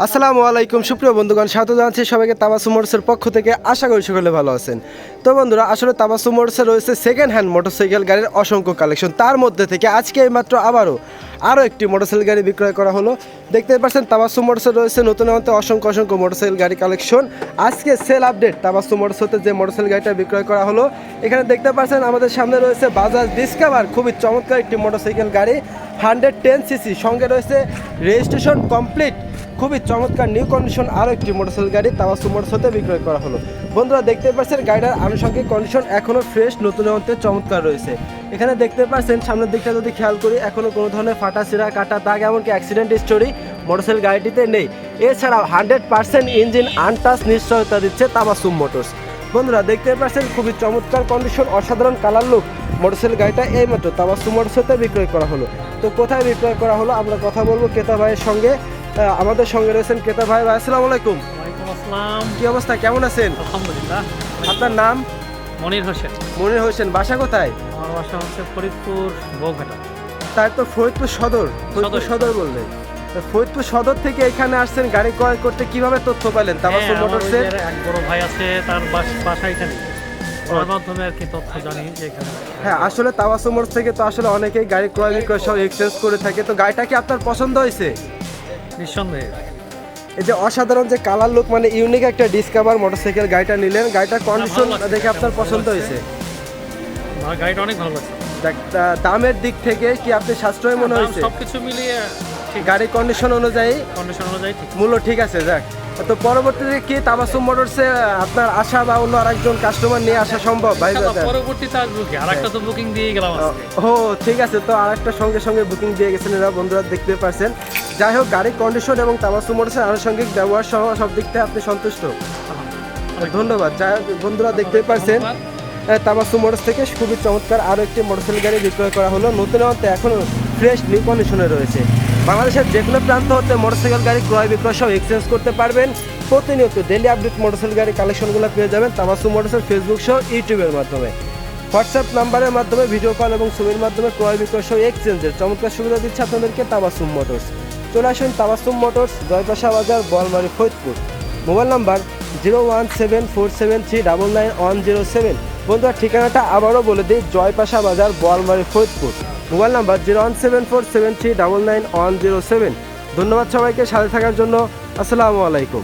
আসসালামু আলাইকুম, সুপ্রিয় বন্ধুগণ, স্বাগত জানাচ্ছি সবাইকে তাবাসু মোটরসের পক্ষ থেকে। আশা করি সকলে ভালো আছেন। তো বন্ধুরা, আসলে তাবাসু মোটরসে রয়েছে সেকেন্ড হ্যান্ড মোটরসাইকেল গাড়ির অসংখ্য কালেকশন তার মধ্যে থেকে আজকে মাত্র আবারও আরও একটি মোটরসাইকেল গাড়ি বিক্রয় করা হলো। দেখতে পাচ্ছেন তাবাসু মোটরসে রয়েছে নতুন নতুন অসংখ্য অসংখ্য মোটরসাইকেল গাড়ি কালেকশন আজকে সেল আপডেট তাবাসু মোটরসতে যে মোটরসাইকেল গাড়িটা বিক্রয় করা হলো, এখানে দেখতে পাচ্ছেন, আমাদের সামনে রয়েছে বাজাজ ডিসকাভার খুবই চমৎকার একটি মোটরসাইকেল গাড়ি। হান্ড্রেড টেন সিসি সঙ্গে রয়েছে রেজিস্ট্রেশন কমপ্লিট খুবই চমৎকার নিউ কন্ডিশন আরও একটি মোটরসাইকেল গাড়ি তাওয়াসু মোটরসাইকেল বিক্রয় করা হলো। বন্ধুরা, দেখতে পাচ্ছেন গাড়িটার আনুষঙ্গিক কন্ডিশন এখনও ফ্রেশ নতুন মধ্যে চমৎকার রয়েছে। এখানে দেখতে পাচ্ছেন সামনের দিকটা যদি খেয়াল করি এখনও কোনো ধরনের ফাটা সিরা কাটা দাগ এমনকি অ্যাক্সিডেন্ট স্টোরি মোটরসাইকেল গাড়িটিতে নেই। এছাড়াও হান্ড্রেড পার্সেন্ট ইঞ্জিন আনটাচ নিশ্চয়তা দিচ্ছে তাবাসুম মোটরস বন্ধুরা, দেখতে পাচ্ছেন খুবই চমৎকার কন্ডিশন অসাধারণ কালার লুক মোটরসাইকেল গাড়িটা এইমাত্র তাবাসু মোটরসাইকেল বিক্রয় করা হলো। তো কোথায় বিক্রয় করা হলো? আমরা কথা বলব ক্রেতা ভাইয়ের সঙ্গে। আমাদের সঙ্গে রয়েছেন ক্রেতা ভাই। ভাই আসসালামু আলাইকুম। আসসালাম। কি অবস্থা? কেমন আছেন? আলহামদুলিল্লাহ আপনার নাম? মনির হোসেন। মনির হোসেন বাসা কোথায়? আমার বাসা হচ্ছে ফরিদপুর বৌঘাটা তাই তো ফরিদপুর সদর। ফরিদপুর সদর। বললেন। ফরিদপুর সদর থেকে এখানে আসছেন গাড়ি ক্রয় করতে কীভাবে তথ্য পেলেন? হ্যাঁ, এক বড় ভাই আছে তার বাসা এখানে। ওর মাধ্যমে আর কি তথ্য জানি যে এখানে। হ্যাঁ আসলে মোটর থেকে তো আসলে অনেকেই গাড়ি ক্রয় বিক্রয় সব এক্সচেঞ্জ করে থাকে। তো গাড়িটা কি আপনার পছন্দ হয়েছে? নিঃসন্দেহে। এই যে অসাধারণ যে কালার লুক মানে ইউনিক একটা ডিসকাভার মোটরসাইকেল গাড়িটা নিলেন। গাড়িটার কন্ডিশন দেখে আপনার পছন্দ হয়েছে? গাড়িটা অনেক ভালো লাগছে। দেখ- দামের দিক থেকে কি আপনি সাশ্রয় মনে হয়েছে? সব কিছু মিলিয়ে গাড়ির কন্ডিশন অনুযায়ী? কন্ডিশন অনুযায়ী মূল্য ঠিক আছে যাক। তো পরবর্তীতে কি তাবাসুম মোটরসে আপনার আশা বা অন্য আরেকজন কাস্টমার নিয়ে আসা সম্ভব? ভাই? পরবর্তীতে আসব কি? আর একটা তো বুকিং দিয়ে গেলাম ও ঠিক আছে তো আরেকটা সঙ্গে সঙ্গে বুকিং দিয়ে গেছেন এরা বন্ধুরা দেখতে পারছেন। যাই হোক গাড়ির কন্ডিশন এবং তাবাসু মোটরসের আনুষঙ্গিক ব্যবহার সহ সব দিক থেকে আপনি সন্তুষ্ট। ধন্যবাদ। যাই হোক বন্ধুরা দেখতে পারছেন তাবাসু মোটরস থেকে খুবই চমৎকার আরও একটি মোটরসাইকেল গাড়ি বিক্রয় করা হলো। নতুন অন্তে এখনও ফ্রেশ নিউ কন্ডিশনে রয়েছে। বাংলাদেশের যে কোনো প্রান্ত হতে মোটরসাইকেল গাড়ি ক্রয় বিক্রয় সহ এক্সচেঞ্জ করতে পারবেন। প্রতিনিয়ত ডেলি আপডেট মোটরসাইকেল গাড়ি কালেকশনগুলো পেয়ে যাবেন তাবাসু মোটরসের ফেসবুক সহ ইউটিউবের মাধ্যমে। হোয়াটসঅ্যাপ নাম্বারের মাধ্যমে ভিডিও কল এবং ছবির মাধ্যমে ক্রয় বিক্রয় সহ এক্সচেঞ্জের চমৎকার সুবিধা দিচ্ছে আপনাদেরকে তাবাসুম মোটরস। চলে আসুন Tabassum motors Joypasha Bazar, Bolmari, Faridpur. Mobile number zero one seven four seven three double nine one zero seven. বন্ধুরা ঠিকানাটা আবারও বলে দিই Joypasha Bazar Boalmari Faridpur. Mobile number zero one seven four seven three double nine one zero seven. ধন্যবাদ সবাইকে সাথে থাকার জন্য। আসসালামু আলাইকুম।